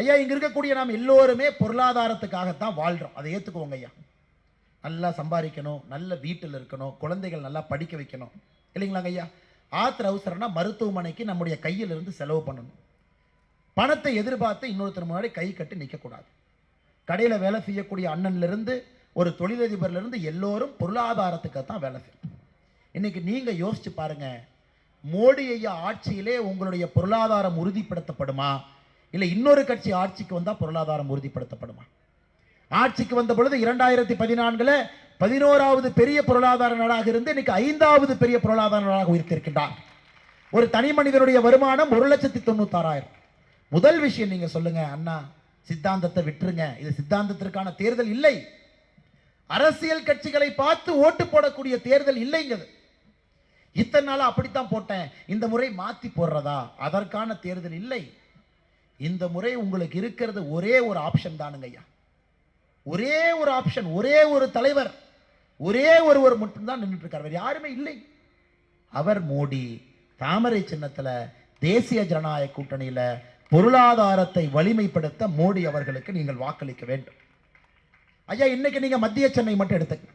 ஐயா இங்க இருக்கக்கூடிய நாம் எல்லோருமே பொருளாதாரத்துக்காகத்தான் வாழ்றோம். அதை ஏத்துக்குவோங்க ஐயா. நல்லா சம்பாதிக்கணும் நல்ல வீட்டில் இருக்கணும் குழந்தைகள் நல்லா படிக்க வைக்கணும். இல்லைங்களாங்க ஐயா? ஆத்திர அவசரம்னா மருத்துவமனைக்கு நம்முடைய கையிலிருந்து செலவு பண்ணணும். பணத்தை எதிர்பார்த்து இன்னொருத்தர் முன்னாடி கை கட்டி நிற்கக்கூடாது கடையில் வேலை செய்யக்கூடிய அண்ணன்லேருந்து ஒரு தொழிலதிபர்லேருந்து எல்லோரும் பொருளாதாரத்துக்கு தான் வேலை செய்யும் இன்றைக்கி நீங்கள் யோசித்து பாருங்க மோடி ஐயா ஆட்சியிலே உங்களுடைய பொருளாதாரம் உறுதிப்படுத்தப்படுமா? இல்லை இன்னொரு கட்சி ஆட்சிக்கு வந்தால் பொருளாதாரம் உறுதிப்படுத்தப்படுமா? ஆட்சிக்கு வந்த பொழுது இரண்டாயிரத்தி பதினான்குல பதினோராவது பெரிய பொருளாதார நாடாக இருந்து இன்னைக்கு ஐந்தாவது பெரிய பொருளாதார நாடாக உயர்த்திருக்கின்றார். ஒரு தனி மனிதனுடைய வருமானம் ஒரு லட்சத்தி தொண்ணூத்தாறாயிரம். முதல் விஷயம் நீங்க சொல்லுங்க அண்ணா சித்தாந்தத்தை விட்டுருங்க. இது சித்தாந்தத்திற்கான தேர்தல் இல்லை. அரசியல் கட்சிகளை பார்த்து ஓட்டு போடக்கூடிய தேர்தல் இல்லைங்கிறது. இத்தனை நாளாக அப்படித்தான் போட்டேன். இந்த முறை மாத்தி போடுறதா? அதற்கான தேர்தல் இல்லை. இந்த முறை உங்களுக்கு இருக்கிறது ஒரே ஒரு ஆப்ஷன் தானுங்க ஐயா ஒரே ஒரு ஆப்ஷன் ஒரே ஒரு தலைவர் ஒரே ஒருவர் மட்டும்தான் நின்றுட்டு இருக்கார் யாருமே இல்லை. அவர் மோடி தாமரை சின்னத்தில் தேசிய ஜனநாயக கூட்டணியில் பொருளாதாரத்தை வலிமைப்படுத்த மோடி அவர்களுக்கு நீங்கள் வாக்களிக்க வேண்டும். ஐயா இன்னைக்கு நீங்கள் மத்திய சென்னை மட்டும் எடுத்துக்க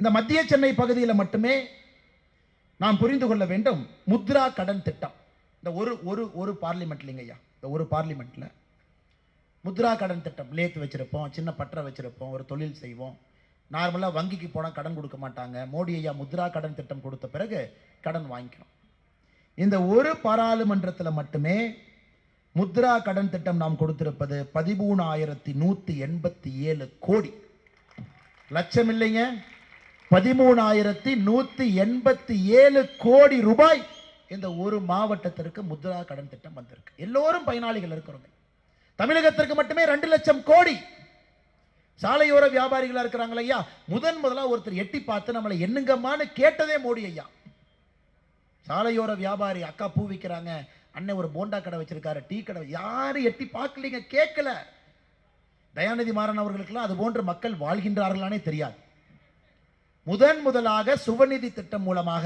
இந்த மத்திய சென்னை பகுதியில் மட்டுமே நாம் புரிந்து கொள்ள வேண்டும் முத்ரா கடன் திட்டம். இந்த ஒரு ஒரு ஒரு பார்லிமெண்ட்லிங்க ஐயா இந்த ஒரு பார்லிமெண்ட்டில் முத்ரா கடன் திட்டம் லேத்து வச்சுருப்போம் சின்ன பற்ற வச்சுருப்போம் ஒரு தொழில் செய்வோம். நார்மலாக வங்கிக்கு போனால் கடன் கொடுக்க மாட்டாங்க. மோடி ஐயா முத்ரா கடன் திட்டம் கொடுத்த பிறகு கடன் வாங்கிக்கிறோம். இந்த ஒரு பாராளுமன்றத்தில் மட்டுமே முத்ரா கடன் திட்டம் நாம் கொடுத்திருப்பது பதிமூணாயிரத்தி நூற்றி எண்பத்தி ஏழு கோடி. லட்சம் இல்லைங்க. பதிமூணாயிரத்தி நூற்றி எண்பத்தி ஏழு கோடி ரூபாய் இந்த ஒரு மாவட்டத்திற்கு முத்ரா கடன் திட்டம் வந்திருக்கு. எல்லோரும் பயனாளிகள் இருக்கிறோங்க தமிழகத்திற்கு மட்டுமே ரெண்டு லட்சம் கோடி சாலையோர வியாபாரிகளாக இருக்கிறாங்கள ஐயா. முதன் முதலா ஒருத்தர் எட்டி பார்த்து நம்மளை என்னங்கம்மான்னு கேட்டதே மோடி ஐயா. சாலையோர வியாபாரி அக்கா பூ விற்கிறாங்க அண்ணன் ஒரு போண்டா கடை வச்சிருக்காரு டீ கடை யாரும் எட்டி பார்க்கலீங்க கேட்கல. தயாநிதி மாறன் அவர்களுக்கெல்லாம் அது போன்ற மக்கள் வாழ்கின்றார்களானே தெரியாது. முதன் முதலாக சுவநிதி திட்டம் மூலமாக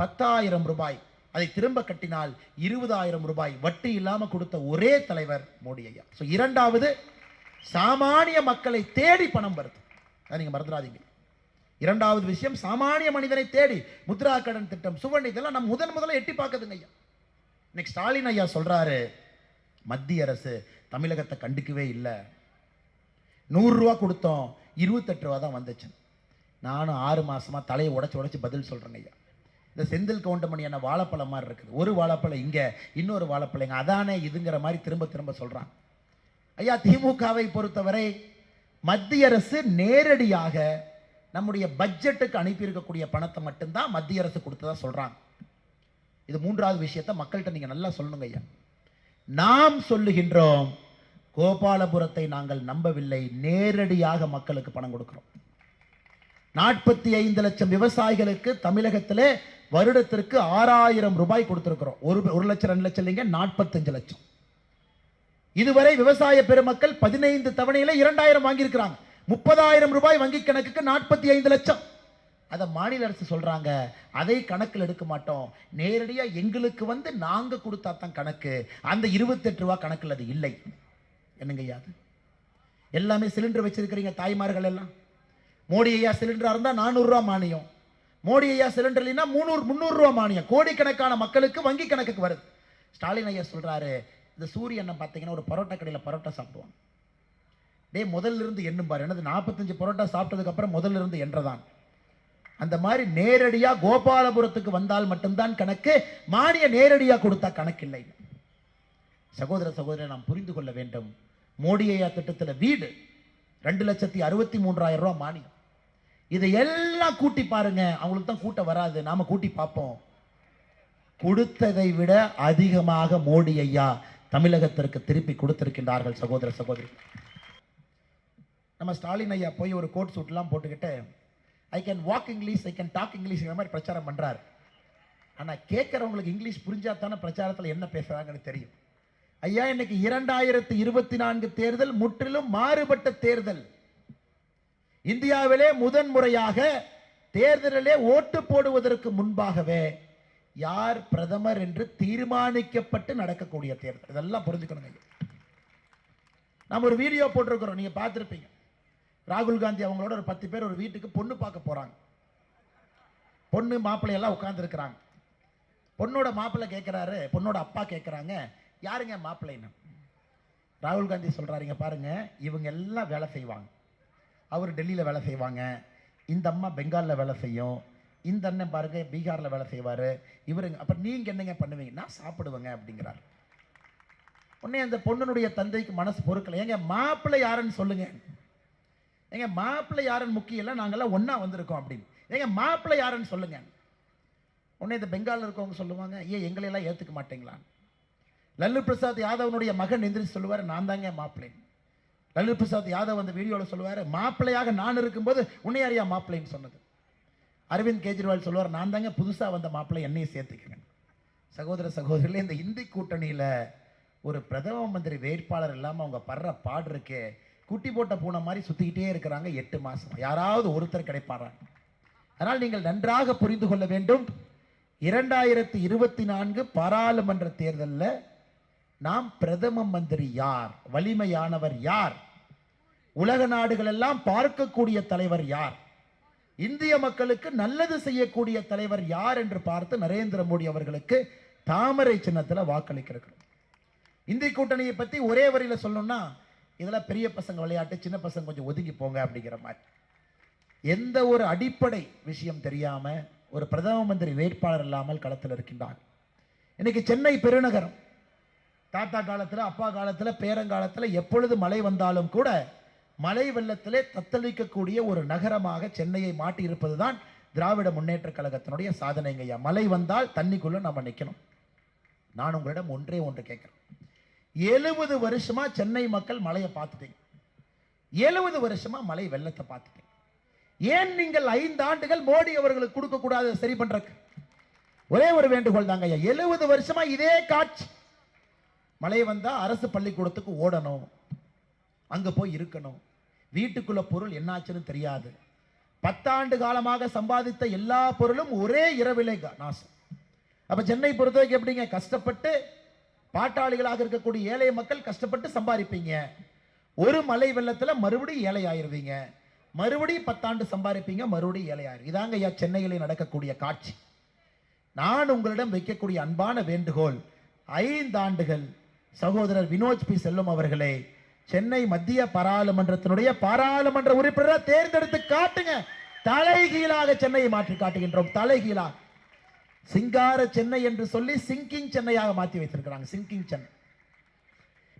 பத்தாயிரம் ரூபாய் அதை திரும்ப கட்டினால் இருபதாயிரம் ரூபாய் வட்டி இல்லாமல் கொடுத்த ஒரே தலைவர் மோடி ஐயா. ஸோ இரண்டாவது சாமானிய மக்களை தேடி பணம் வருது. அதை நீங்கள் மறந்துடாதீங்க. இரண்டாவது விஷயம் சாமானிய மனிதனை தேடி முத்ரா கடன் திட்டம் சுவன் இதெல்லாம் நம்ம முதன் முதல்ல எட்டி பார்க்குதுங்க ஐயா. இன்னைக்கு ஸ்டாலின் ஐயா சொல்கிறாரு மத்திய அரசு தமிழகத்தை கண்டுக்கவே இல்லை. நூறுரூவா கொடுத்தோம் இருபத்தெட்டு ரூபா தான் வந்துச்சு நானும் ஆறு மாதமாக தலையை உடச்சி உடச்சி பதில் சொல்கிறேங்க ஐயா. இந்த செந்தில் கவுண்டமணி என்ன வாழைப்பழம் மாதிரி இருக்குது. ஒரு வாழைப்பழம் இங்க இன்னொரு வாழைப்பழம் அதானே இதுங்கிற மாதிரி திரும்ப திரும்ப சொல்கிறான் ஐயா திமுகவை பொறுத்தவரை மத்திய அரசு நேரடியாக நம்முடைய பட்ஜெட்டுக்கு அனுப்பியிருக்கக்கூடிய பணத்தை மட்டும்தான் மத்திய அரசு கொடுத்ததா சொல்றாங்க. இது மூன்றாவது விஷயத்தை மக்கள்கிட்ட நீங்க நல்லா சொல்லணுங்க ஐயா. நாம் சொல்லுகின்றோம் கோபாலபுரத்தை நாங்கள் நம்பவில்லை நேரடியாக மக்களுக்கு பணம் கொடுக்கிறோம். நாற்பத்தி ஐந்து லட்சம் விவசாயிகளுக்கு தமிழகத்திலே வருடத்திற்கு ஆறாயிரம் ரூபாய் கொடுத்துருக்குறோம். ஒரு ஒரு லட்சம் ரெண்டு லட்சம் இல்லைங்க நாற்பத்தஞ்சு லட்சம். இதுவரை விவசாய பெருமக்கள் பதினைந்து தவணையில் இரண்டாயிரம் வாங்கியிருக்கிறாங்க. முப்பதாயிரம் ரூபாய் வங்கி கணக்குக்கு நாற்பத்தி ஐந்து லட்சம். அதை மாநில அரசு சொல்கிறாங்க அதை கணக்கில் எடுக்க மாட்டோம். நேரடியாக எங்களுக்கு வந்து நாங்கள் கொடுத்தா தான் கணக்கு. அந்த இருபத்தெட்டு ரூபா கணக்கில் அது இல்லை. என்னங்க அது? எல்லாமே சிலிண்டர் வச்சுருக்கிறீங்க தாய்மார்கள் எல்லாம். மோடி ஐயா சிலிண்டராக இருந்தால் நானூறுரூவா மானியம். மோடி ஐயா சிலிண்டர் இல்லைன்னா முந்நூறு முந்நூறுரூவா மானியம். கோடிக்கணக்கான மக்களுக்கு வங்கி கணக்குக்கு வருது. ஸ்டாலின் ஐயா சொல்கிறாரு இந்த சூரியனை பார்த்தீங்கன்னா ஒரு பரோட்டா கடையில் பரோட்டா சாப்பிடுவாங்க. டே முதல்ல இருந்து எண்ணும் பாரு. என்னது நாற்பத்தஞ்சு பரோட்டா சாப்பிட்டதுக்கப்புறம் முதல்ல இருந்து என்றதான்? அந்த மாதிரி நேரடியாக கோபாலபுரத்துக்கு வந்தால் மட்டும்தான் கணக்கு மானிய நேரடியாக கொடுத்தா கணக்கில்லை சகோதர சகோதரரை நாம் புரிந்து கொள்ள வேண்டும். மோடி ஐயா வீடு ரெண்டு லட்சத்தி அறுபத்தி மூன்றாயிரம் ரூபா மானியம். இதை எல்லாம் கூட்டி பாருங்க. அவங்களுக்கு தான் கூட்ட வராது. நாம கூட்டி பார்ப்போம். கொடுத்ததை விட அதிகமாக மோடி ஐயா தமிழகத்திற்கு திருப்பி கொடுத்திருக்கின்றார்கள் சகோதர சகோதரி. நம்ம ஸ்டாலின் ஐயா போய் ஒரு கோட் சூட்லாம் போட்டுக்கிட்டு I can walk English I can talk இங்கிலீஷ்ங்கிற மாதிரி பிரச்சாரம் பண்ணுறார் ஆனால் கேட்குறவங்களுக்கு இங்கிலீஷ் புரிஞ்சால் தானே பிரச்சாரத்தில் என்ன பேசுகிறாங்கன்னு தெரியும். ஐயா இன்னைக்கு இரண்டாயிரத்தி இருபத்தி நான்கு தேர்தல் முற்றிலும் மாறுபட்ட தேர்தல். இந்தியாவிலே முதன் முறையாக தேர்தலிலே ஓட்டு போடுவதற்கு முன்பாகவே யார் பிரதமர் என்று தீர்மானிக்கப்பட்டு நடக்கக்கூடிய தேர்தல். இதெல்லாம் புரிஞ்சுக்கணுங்க நம்ம ஒரு வீடியோ போட்டிருக்கிறோம் நீங்கள் பார்த்துருப்பீங்க. ராகுல் காந்தி அவங்களோட ஒரு பத்து பேர் ஒரு வீட்டுக்கு பொண்ணு பார்க்க போகிறாங்க பொண்ணு மாப்பிள்ளை எல்லாம் உட்காந்துருக்குறாங்க பொண்ணோட மாப்பிள்ளை கேட்குறாரு பொண்ணோட அப்பா கேட்குறாங்க யாருங்க மாப்பிள்ளைன்னு? ராகுல் காந்தி சொல்கிறாருங்க பாருங்க இவங்க எல்லாம் வேலை செய்வாங்க. அவர் டெல்லியில் வேலை செய்வாங்க. இந்த அம்மா பெங்காலில் வேலை செய்யும். இந்த அண்ணன் பாருங்க பீகாரில் வேலை செய்வார். இவருங்க அப்போ நீங்கள் என்னங்க பண்ணுவீங்க? நான் சாப்பிடுவேங்க அப்படிங்கிறார். உடனே அந்த பொண்ணுனுடைய தந்தைக்கு மனசு பொறுக்கலை. ஏங்க மாப்பிள்ளை யாருன்னு சொல்லுங்க. ஏங்க மாப்பிள்ளை யாருன்னு முக்கியம் இல்லை நாங்கெல்லாம் ஒன்றா வந்திருக்கோம் அப்படின்னு. ஏங்க மாப்பிள்ளை யாருன்னு சொல்லுங்க. உடனே இந்த பெங்காலில் இருக்கவங்க சொல்லுவாங்க ஏன் எங்களை எல்லாம் ஏற்றுக்க மாட்டீங்களா லல்லு பிரசாத் யாதவனுடைய மகன் எந்திரிச்சு சொல்லுவார் நான் தாங்க மாப்பிள்ளைன்னு. லலித் பிரசாத் யாதவ் அந்த வீடியோவில் சொல்லுவார் மாப்பிள்ளையாக நான் இருக்கும்போது உன்னை அறியா மாப்பிள்ளைன்னு சொன்னது? அரவிந்த் கெஜ்ரிவால் சொல்லுவார் நான் தாங்க புதுசாக வந்த மாப்பிள்ளை என்னையும் சேர்த்துக்கங்க சகோதர சகோதரிகளே இந்த இந்தி கூட்டணியில் ஒரு பிரதம மந்திரி வேட்பாளர் இல்லாமல் அவங்க படுற பாடு இருக்கே. குட்டி போட்ட பூனை மாதிரி சுற்றிக்கிட்டே இருக்கிறாங்க எட்டு மாதம் யாராவது ஒருத்தர் கிடைப்பாராங்க அதனால் நீங்கள் நன்றாக புரிந்து கொள்ள வேண்டும். இரண்டாயிரத்தி இருபத்தி நான்கு பாராளுமன்ற தேர்தலில் நாம் பிரதம மந்திரி யார்? வலிமையானவர் யார்? உலக நாடுகள் எல்லாம் பார்க்கக்கூடிய தலைவர் யார்? இந்திய மக்களுக்கு நல்லது செய்யக்கூடிய தலைவர் யார் என்று பார்த்து நரேந்திர மோடி அவர்களுக்கு தாமரை சின்னத்தில் வாக்களிக்கிறோம். இந்திய கூட்டணியை பற்றி ஒரே வரியில் சொல்லணும்னா இதெல்லாம் பெரிய பசங்க விளையாட்டு சின்ன பசங்க கொஞ்சம் ஒதுங்கி போங்க அப்படிங்கிற மாதிரி. எந்த ஒரு அடிப்படை விஷயம் தெரியாமல் ஒரு பிரதம மந்திரி வேட்பாளர் இல்லாமல் களத்தில் இருக்கின்றார் இன்னைக்கு சென்னை பெருநகரம் தாத்தா காலத்தில் அப்பா காலத்தில் பேரங்காலத்தில் எப்பொழுது மழை வந்தாலும் கூட மழை வெள்ளத்திலே தத்தளிக்கக்கூடிய ஒரு நகரமாக சென்னையை மாட்டியிருப்பது தான் திராவிட முன்னேற்ற கழகத்தினுடைய சாதனைங்கய்யா மழை வந்தால் தண்ணிக்குள்ளே நம்ம நிற்கணும் நான் உங்களிடம் ஒன்றே ஒன்று கேட்குறேன். எழுபது வருஷமாக சென்னை மக்கள் மழையை பார்த்துட்டீங்க. எழுபது வருஷமாக மழை வெள்ளத்தை பார்த்துட்டீங்க. ஏன் நீங்கள் ஐந்து ஆண்டுகள் மோடி அவர்களுக்கு கொடுக்கக்கூடாது சரி பண்ணுறக்கு ஒரே ஒரு வேண்டுகோள் தாங்க ஐயா. எழுபது வருஷமாக இதே காட்சி. மழை வந்தால் அரசு பள்ளிக்கூடத்துக்கு ஓடணும். அங்கே போய் இருக்கணும். வீட்டுக்குள்ள பொருள் என்னாச்சுன்னு தெரியாது. பத்தாண்டு காலமாக சம்பாதித்த எல்லா பொருளும் ஒரே இரவிலே நாசம். அப்ப சென்னை பொறுத்த வரைக்கும் எப்படிங்க? கஷ்டப்பட்டு பாட்டாளிகளாக இருக்கக்கூடிய ஏழை மக்கள் கஷ்டப்பட்டு சம்பாதிப்பீங்க. ஒரு மலை வெள்ளத்துல மறுபடியும் ஏழை ஆயிருவீங்க மறுபடியும் பத்தாண்டு சம்பாதிப்பீங்க மறுபடியும் ஏழை ஆயிரும் இதாங்க ஐயா சென்னையிலே நடக்கக்கூடிய காட்சி. நான் உங்களிடம் வைக்கக்கூடிய அன்பான வேண்டுகோள் ஐந்து ஆண்டுகள் சகோதரர் வினோஜ் பி. செல்லும் அவர்களே சென்னை மத்திய பாராளுமன்றத்தினுடைய பாராளுமன்ற உறுப்பினரை தேர்ந்தெடுத்து காட்டுங்க. தலைகீழாக சென்னையை மாற்றி காட்டுகின்றோம். தலைகீழாக சிங்கார சென்னை என்று சொல்லி சிங்கிங் சென்னையாக மாற்றி வைத்திருக்கிறாங்க. சிங்கிங் சென்னை.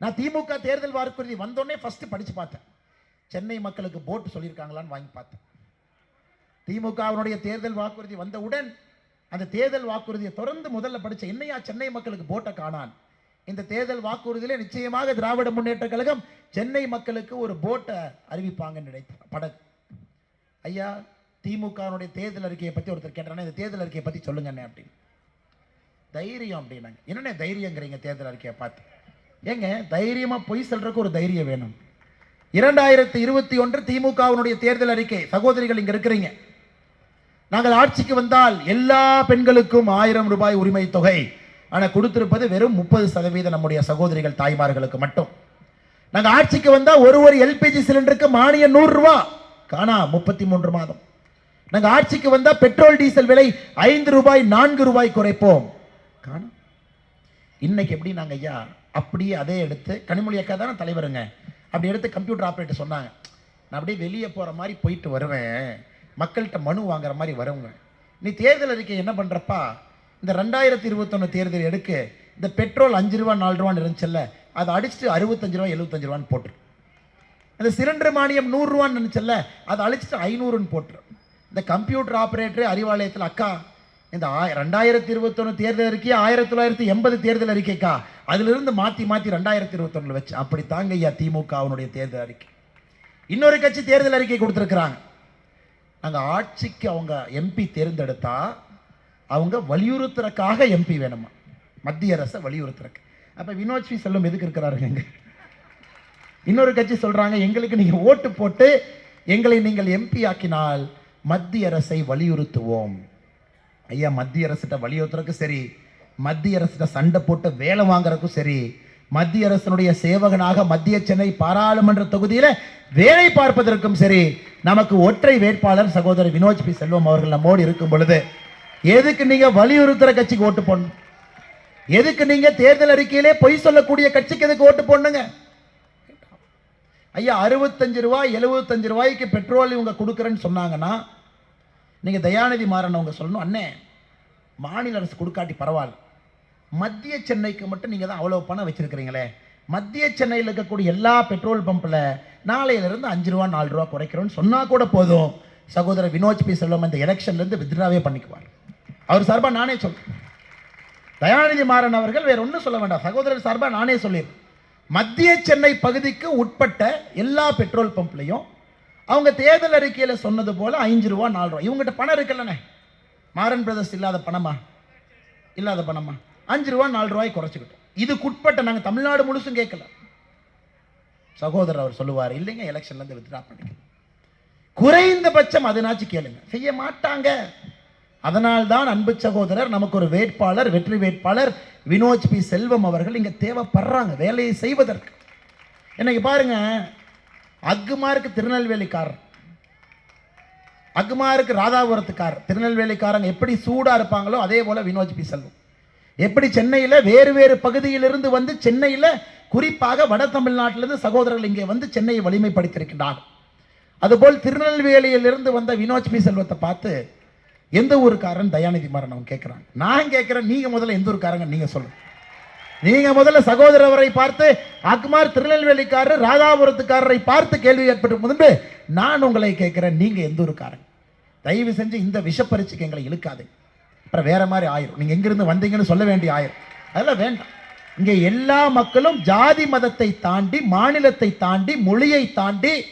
நான் திமுக தேர்தல் வாக்குறுதி வந்தோடனே ஃபர்ஸ்ட் படித்து பார்த்தேன். சென்னை மக்களுக்கு போட்டு சொல்லியிருக்காங்களான்னு வாங்கி பார்த்தேன். திமுகவினுடைய தேர்தல் வாக்குறுதி வந்தவுடன் அந்த தேர்தல் வாக்குறுதியை தொடர்ந்து முதல்ல படித்த என்னையா சென்னை மக்களுக்கு போட்டை காணான்? இந்த தேர்தல் வாக்குறுதியில் நிச்சயமாக திராவிட முன்னேற்ற கழகம் சென்னை மக்களுக்கு ஒரு போட்டை அறிவிப்பாங்கன்னு நினைத்தேன் படகு. ஐயா திமுகனுடைய தேர்தல் அறிக்கையை பற்றி ஒருத்தர் கேட்டானே இந்த தேர்தல் அறிக்கையை பற்றி சொல்லுங்கண்ணே அப்படின்னு. தைரியம் அப்படின்னாங்க. என்னென்ன தைரியங்கிறீங்க தேர்தல் அறிக்கையை பார்த்து? ஏங்க தைரியமாக பொய் சொல்றதுக்கு ஒரு தைரியம் வேணும். இரண்டாயிரத்தி இருபத்தி ஒன்று திமுகவினுடைய தேர்தல் அறிக்கை. சகோதரிகள் இங்கே இருக்கிறீங்க. நாங்கள் ஆட்சிக்கு வந்தால் எல்லா பெண்களுக்கும் ஆயிரம் ரூபாய் உரிமை தொகை. ஆனால் கொடுத்திருப்பது வெறும் முப்பது சதவீதம் நம்முடைய சகோதரிகள் தாய்மார்களுக்கு மட்டும். நாங்கள் ஆட்சிக்கு வந்தால் ஒரு ஒரு எல்பிஜி சிலிண்டருக்கு மானியம் நூறுரூவா காணா முப்பத்தி மூன்று மாதம். நாங்கள் ஆட்சிக்கு வந்தால் பெட்ரோல் டீசல் விலை ஐந்து ரூபாய் நான்கு ரூபாய் குறைப்போம். காணா. இன்னைக்கு எப்படி நாங்கள் ஐயா அப்படியே அதே எடுத்து கனிமொழி அக்கா தானே தலைவருங்க. அப்படி எடுத்து கம்ப்யூட்டர் ஆப்ரேட்டர் சொன்னாங்க. நான் அப்படியே வெளியே போகிற மாதிரி போயிட்டு வருவேன். மக்கள்கிட்ட மனு வாங்குற மாதிரி வருவேன் நீ தேர்தல் அறிக்கை என்ன பண்ணுறப்பா இந்த ரெண்டாயிரத்தி இருபத்தொன்று தேர்தல் எடுக்க இந்த பெட்ரோல் அஞ்சு ரூபா நாலு ரூபான்னு இருந்துச்சுல்ல அதை அடிச்சுட்டு அறுபத்தஞ்சு ரூபா எழுபத்தஞ்சு ரூபான்னு போட்டுரு. அந்த சிலிண்டர் மானியம் நூறுரூவான்னு நினச்சல அதை அழிச்சிட்டு ஐநூறுன்னு போட்டுரு. இந்த கம்ப்யூட்டர் ஆப்ரேட்டர் அறிவாலயத்தில் அக்கா இந்த ஆ ரெண்டாயிரத்தி இருபத்தொன்று தேர்தல் அறிக்கை ஆயிரத்தி தொள்ளாயிரத்தி எண்பது தேர்தல் அறிக்கைக்கா? அதிலிருந்து மாற்றி மாற்றி ரெண்டாயிரத்தி இருபத்தொன்னில் வச்சு அப்படி தாங்க ஐயா திமுக அவனுடைய தேர்தல் அறிக்கை. இன்னொரு கட்சி தேர்தல் அறிக்கை கொடுத்துருக்குறாங்க. நாங்கள் ஆட்சிக்கு அவங்க எம்பி தேர்ந்தெடுத்தா அவங்க வலியுறுத்துறக்காக எம்பி வேணுமா? மத்திய அரசை வலியுறுத்துறக்கு அப்போ வினோத் ஸ்ரீ செல்வம் எதுக்கு இருக்கிறாருங்க இங்க? இன்னொரு கட்சி சொல்கிறாங்க எங்களுக்கு நீங்கள் ஓட்டு போட்டு எங்களை நீங்கள் எம்பி ஆக்கினால் மத்திய அரசை வலியுறுத்துவோம். ஐயா மத்திய அரசிட்ட வலியுறுத்துறதுக்கும் சரி மத்திய அரசிட்ட சண்டை போட்டு வேலை வாங்குறதுக்கும் சரி மத்திய அரசனுடைய சேவகனாக மத்திய சென்னை பாராளுமன்ற தொகுதியில் வேலை பார்ப்பதற்கும் சரி நமக்கு ஒற்றை வேட்பாளர் சகோதரர் வினோஜ் பி செல்வம் அவர்கள் நம்மோடு இருக்கும் பொழுது எதுக்கு நீங்க வலியுறுத்துற கட்சிக்கு ஓட்டு போடணும்? எதுக்கு நீங்க தேர்தல் அறிக்கையிலே பொய் சொல்லக்கூடிய கட்சிக்கு எதுக்கு ஓட்டு போடணுங்க? ஐயா அறுபத்தஞ்சு ரூபாய் எழுபத்தஞ்சு ரூபாய்க்கு பெட்ரோல் இவங்க கொடுக்குறேன்னு சொன்னாங்கன்னா நீங்க தயாநிதி மாறன் அவங்க சொல்லணும். அண்ணே மாநில அரசு கொடுக்காட்டி பரவாயில்ல. மத்திய சென்னைக்கு மட்டும் நீங்க தான் அவ்வளவு பணம் வச்சிருக்கிறீங்களே. மத்திய சென்னையில் இருக்கக்கூடிய எல்லா பெட்ரோல் பம்பில் நாளையிலிருந்து அஞ்சு ரூபா நாலு ரூபா குறைக்கிறோம்னு சொன்னால் கூட போதும். சகோதரர் வினோஜ் பி. செல்வம் இந்த எலெக்ஷன்லேருந்து வித்ராவே பண்ணிக்குவார். அவர் சார்பாக நானே சொல்கிறேன் தயாநிதி மாறன் அவர்கள் வேற ஒன்றும் சொல்ல வேண்டாம். சகோதரர் சார்பாக நானே சொல்லியிருக்கேன் மத்திய சென்னை பகுதிக்கு உட்பட்ட எல்லா பெட்ரோல் பம்ப்லையும் அவங்க தேர்தல் அறிக்கையில் சொன்னது போல் அஞ்சு ரூபா நாலு ரூபா. இவங்ககிட்ட பணம் இருக்குல்லண்ணே. மாறன் பிரதர்ஸ் இல்லாத பணமா? இல்லாத பணமா? அஞ்சு ரூபா நாலு ரூபாய் குறைச்சிக்கிட்டோம். இதுக்குட்பட்ட நாங்கள் தமிழ்நாடு முழுசும் கேட்கல. சகோதரர் அவர் சொல்லுவார் இல்லைங்க எலெக்ஷன்லேருந்து வித்ட்ரா வித்ரா பண்ணிக்க குறைந்தபட்சம் அதனாச்சும் கேளுங்க. செய்ய மாட்டாங்க. அதனால்தான் அன்பு சகோதரர் நமக்கு ஒரு வேட்பாளர் வெற்றி வேட்பாளர் வினோஜ் பி. செல்வம் அவர்கள் இங்கே தேவைப்படுறாங்க வேலையை செய்வதற்கு. இன்னைக்கு பாருங்க அக்குமாருக்கு திருநெல்வேலிக்காரர். அக்குமாருக்கு ராதாபுரத்துக்காரர். திருநெல்வேலிக்காரங்க எப்படி சூடாக இருப்பாங்களோ அதே போல் வினோஜ் பி. செல்வம். எப்படி சென்னையில் வேறு வேறு பகுதியிலிருந்து வந்து சென்னையில் குறிப்பாக வட தமிழ்நாட்டிலிருந்து சகோதரர்கள் இங்கே வந்து சென்னையை வலிமைப்படுத்தியிருக்கின்றார்கள். அதுபோல் திருநெல்வேலியிலிருந்து வந்த வினோஜ் பி. செல்வத்தை பார்த்து எந்த ஊருக்காரன் தயாநிதி மாறன் அவன் கேட்குறாங்க நான் கேட்குறேன் நீங்க முதல்ல எந்த ஒரு காரங்க நீங்க சொல்லுங்க. நீங்க முதல்ல சகோதரவரை பார்த்து அக்குமார் திருநெல்வேலிக்காரர் ராதாபுரத்துக்காரரை பார்த்து கேள்வி ஏற்பட்டு முன்பு நான் உங்களை கேட்கிறேன் நீங்க எந்த ஒரு காரன்? தயவு செஞ்சு இந்த விஷப்பரிச்சுக்கு எங்களை இழுக்காது. அப்புறம் வேற மாதிரி ஆயிரும். நீங்க எங்கிருந்து வந்தீங்கன்னு சொல்ல வேண்டிய ஆயிரும். அதெல்லாம் வேண்டாம். இங்கே எல்லா மக்களும் ஜாதி மதத்தை தாண்டி மாநிலத்தை தாண்டி மொழியை தாண்டி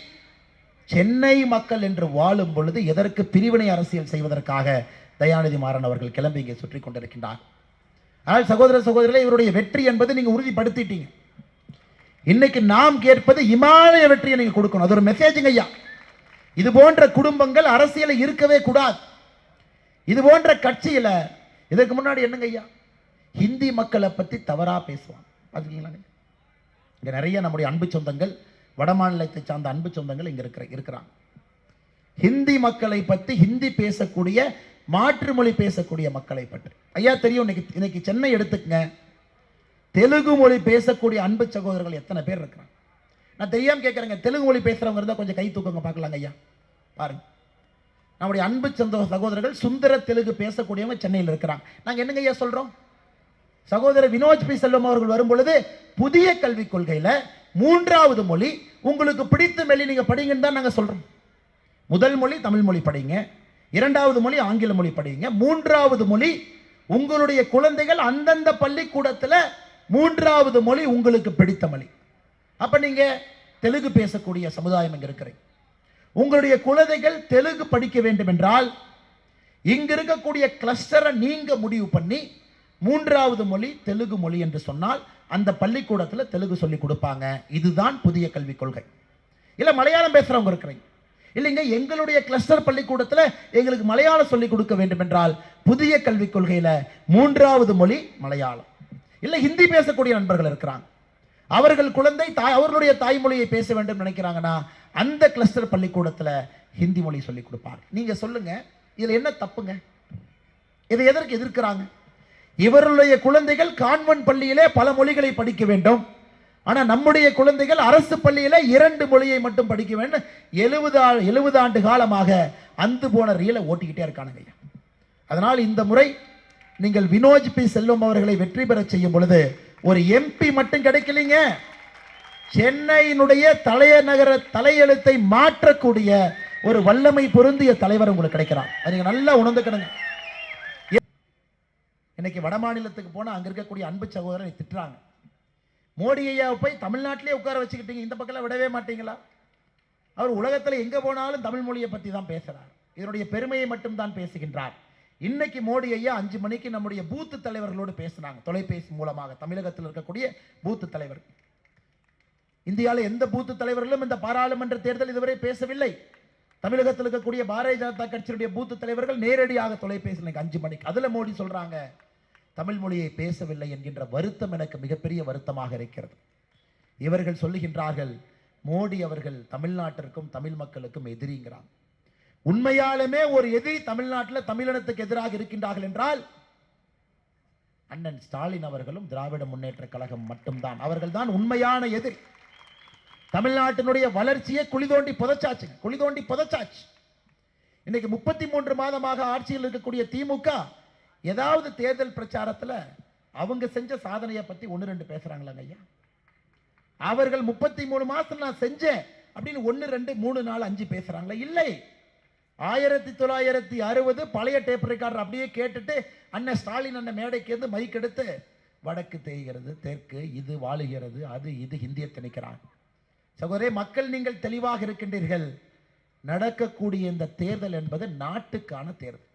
சென்னை மக்கள் என்று வாழும் பொழுது எதற்கு பிரிவினை அரசியல் செய்வதற்காக தயாநிதி மாறன் அவர்கள் கிளம்பி இங்கே சுற்றி கொண்டிருக்கின்றார். ஆனால் சகோதர சகோதரிகளே இவருடைய வெற்றி என்பது நீங்கள் உறுதிப்படுத்திட்டீங்க. இன்னைக்கு நாம் கேட்பது இமாலய வெற்றியை நீங்கள் கொடுக்கணும். அது ஒரு மெசேஜுங்க ஐயா. இது போன்ற குடும்பங்கள் அரசியலில் இருக்கவே கூடாது. இது போன்ற கட்சியில் இதுக்கு முன்னாடி என்னங்க ஐயா? ஹிந்தி மக்களை பற்றி தவறாக பேசுவாங்க. பார்த்துக்கிங்களா இங்கே நிறைய நம்முடைய அன்பு சொந்தங்கள் வட மாநிலத்தை சார்ந்த அன்பு சொந்தங்கள் இங்கே இருக்கிற இருக்கிறாங்க. ஹிந்தி மக்களை பற்றி ஹிந்தி பேசக்கூடிய மாற்று மொழி பேசக்கூடிய மக்களை பற்றி. ஐயா தெரியும் இன்னைக்கு இன்னைக்கு சென்னை எடுத்துக்கங்க. தெலுங்கு மொழி பேசக்கூடிய அன்பு சகோதரர்கள் எத்தனை பேர் இருக்கிறாங்க? நான் தெரியாமல் கேட்குறேங்க தெலுங்கு மொழி பேசுகிறவங்க இருந்தால் கொஞ்சம் கை தூக்கங்க பார்க்கலாங்க ஐயா. பாருங்க. நம்முடைய அன்பு சந்தோ சகோதரர்கள் சுந்தர தெலுங்கு பேசக்கூடியவங்க சென்னையில் இருக்கிறாங்க. நாங்கள் என்னங்க ஐயா சொல்கிறோம் சகோதரர் வினோஜ் பி. செல்வம் அவர்கள் வரும் பொழுது புதிய கல்விக் கொள்கையில் மூன்றாவது மொழி உங்களுக்கு பிடித்த மொழி நீங்கள் படிங்கன்னு தான் நாங்கள் சொல்கிறோம் முதல் மொழி தமிழ் மொழி படிங்க. இரண்டாவது மொழி ஆங்கில மொழி படிங்க. மூன்றாவது மொழி உங்களுடைய குழந்தைகள் அந்தந்த பள்ளிக்கூடத்தில் மூன்றாவது மொழி உங்களுக்கு பிடித்த மொழி. அப்போ நீங்கள் தெலுங்கு பேசக்கூடிய சமுதாயம் இங்கே இருக்கிறீங்க. உங்களுடைய குழந்தைகள் தெலுங்கு படிக்க வேண்டும் என்றால் இங்க இருக்கக்கூடிய கிளஸ்டரை நீங்கள் முடிவு பண்ணி மூன்றாவது மொழி தெலுங்கு மொழி என்று சொன்னால் அந்த பள்ளிக்கூடத்தில் தெலுங்கு சொல்லி கொடுப்பாங்க. இதுதான் புதிய கல்விக் கொள்கை. இல்லை மலையாளம் பேசுறவங்க இருக்கிறீங்க. இல்லைங்க எங்களுடைய கிளஸ்டர் பள்ளிக்கூடத்தில் எங்களுக்கு மலையாளம் சொல்லிக் கொடுக்க வேண்டும் என்றால் புதிய கல்விக் கொள்கையில் மூன்றாவது மொழி மலையாளம். இல்லை ஹிந்தி பேசக்கூடிய நண்பர்கள் இருக்கிறாங்க. அவர்கள் குழந்தை தாய் அவர்களுடைய தாய்மொழியை பேச வேண்டும் நினைக்கிறாங்கன்னா அந்த கிளஸ்டர் பள்ளிக்கூடத்தில் ஹிந்தி மொழி சொல்லிக் கொடுப்பாங்க. நீங்கள் சொல்லுங்கள் இதில் என்ன தப்புங்க? இதை எதற்கு எதிர்க்கிறாங்க? இவருடைய குழந்தைகள் கான்வென்ட் பள்ளியிலே பல மொழிகளை படிக்க வேண்டும். ஆனால் நம்முடைய குழந்தைகள் அரசு பள்ளியில் இரண்டு மொழியை மட்டும் படிக்க வேண்டும் எழுபது எழுபது ஆண்டு காலமாக அந்து போன ரீலை ஓட்டிக்கிட்டே இருக்கானுங்க அதனால் இந்த முறை நீங்கள் வினோஜ் பி. செல்வம் அவர்களை வெற்றி பெற செய்யும் பொழுது ஒரு எம்பி மட்டும் கிடைக்கலீங்க. சென்னையினுடைய தலைநகர தலையெழுத்தை மாற்றக்கூடிய ஒரு வல்லமை பொருந்திய தலைவர் உங்களுக்கு கிடைக்கிறார். அதை நல்லா உணர்ந்துக்கணுங்க. இன்னைக்கு வட மாநிலத்துக்கு போனால் அங்க இருக்கக்கூடிய அன்பு சகோதரனை திட்டுறாங்க. மோடி ஐயாவை போய் தமிழ்நாட்டிலே உட்கார வச்சுக்கிட்டீங்க இந்த பக்கம் விடவே மாட்டீங்களா? அவர் உலகத்துல எங்க போனாலும் தமிழ் மொழியை பத்தி தான் பேசுறார். இதனுடைய பெருமையை மட்டும்தான் பேசுகின்றார். இன்னைக்கு மோடி ஐயா அஞ்சு மணிக்கு நம்முடைய பூத்து தலைவர்களோடு பேசினாங்க தொலைபேசி மூலமாக தமிழகத்தில் இருக்கக்கூடிய பூத்து தலைவர். இந்தியாவில் எந்த பூத்து தலைவர்களும் இந்த பாராளுமன்ற தேர்தல் இதுவரை பேசவில்லை. தமிழகத்தில் இருக்கக்கூடிய பாரதிய ஜனதா கட்சியினுடைய பூத்து தலைவர்கள் நேரடியாக தொலைபேசி அஞ்சு மணிக்கு. அதுல மோடி சொல்றாங்க தமிழ் மொழியை பேசவில்லை என்கின்ற வருத்தம் எனக்கு மிகப்பெரிய வருத்தமாக இருக்கிறது. இவர்கள் சொல்லுகின்றார்கள் மோடி அவர்கள் தமிழ்நாட்டிற்கும் தமிழ் மக்களுக்கும் எதிரிங்கிறான். உண்மையாலுமே ஒரு எதிரி தமிழ்நாட்டில் தமிழினத்துக்கு எதிராக இருக்கின்றார்கள் என்றால் அண்ணன் ஸ்டாலின் அவர்களும் திராவிட முன்னேற்ற கழகம் மட்டும்தான். அவர்கள் தான் உண்மையான எதிரி. தமிழ்நாட்டினுடைய வளர்ச்சியை குழி தோண்டி புதைச்சாச்சு குழி தோண்டி புதைச்சாச்சு. இன்னைக்கு முப்பத்தி மூன்று மாதமாக ஆட்சியில் இருக்கக்கூடிய திமுக ஏதாவது தேர்தல் பிரச்சாரத்தில் அவங்க செஞ்ச சாதனையை பற்றி ஒன்று ரெண்டு பேசுகிறாங்களாங்க ஐயா? அவர்கள் முப்பத்தி மூணு மாதம் நான் செஞ்சேன் அப்படின்னு ஒன்று ரெண்டு மூணு நாலு அஞ்சு பேசுகிறாங்களா இல்லை. ஆயிரத்தி தொள்ளாயிரத்தி அறுபது பழைய டேப் ரெக்கார்டர் அப்படியே கேட்டுட்டு அண்ணன் ஸ்டாலின் அண்ணன் மேடைக்கேந்து மைக் எடுத்து வடக்கு தேய்கிறது தெற்கு இது வாழுகிறது அது இது ஹிந்தியை திணிக்கிறான் சகோதரே மக்கள் நீங்கள் தெளிவாக இருக்கின்றீர்கள். நடக்கக்கூடிய இந்த தேர்தல் என்பது நாட்டுக்கான தேர்தல்.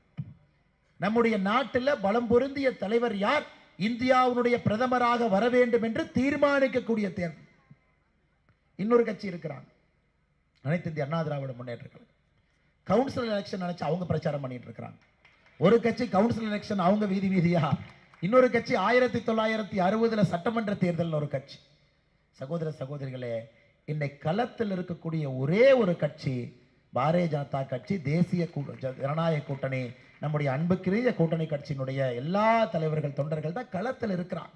நம்முடைய நாட்டில் பலம் பொருந்திய தலைவர் யார்? இந்தியாவுடைய பிரதமராக வர வேண்டும் என்று தீர்மானிக்கக்கூடிய தேர்தல். இன்னொரு கட்சி இருக்கிறாங்க அனைத்து இந்திய அண்ணா திராவிட முன்னேற்ற கழகம் கவுன்சில் எலெக்ஷன் நினைச்சு அவங்க பிரச்சாரம் பண்ணிட்டு இருக்கிறாங்க. ஒரு கட்சி கவுன்சில் எலெக்ஷன் அவங்க வீதி வீதியா? இன்னொரு கட்சி ஆயிரத்தி தொள்ளாயிரத்தி அறுபதுல சட்டமன்ற தேர்தல் ஒரு கட்சி. சகோதர சகோதரிகளே இன்னைக்கு களத்தில் இருக்கக்கூடிய ஒரே ஒரு கட்சி பாரதிய ஜனதா கட்சி தேசிய கூ- ஜ- ஜனநாயக கூட்டணி நம்முடைய அன்புக்குரிய கூட்டணி கட்சியினுடைய எல்லா தலைவர்கள் தொண்டர்கள் தான் களத்தில் இருக்கிறான்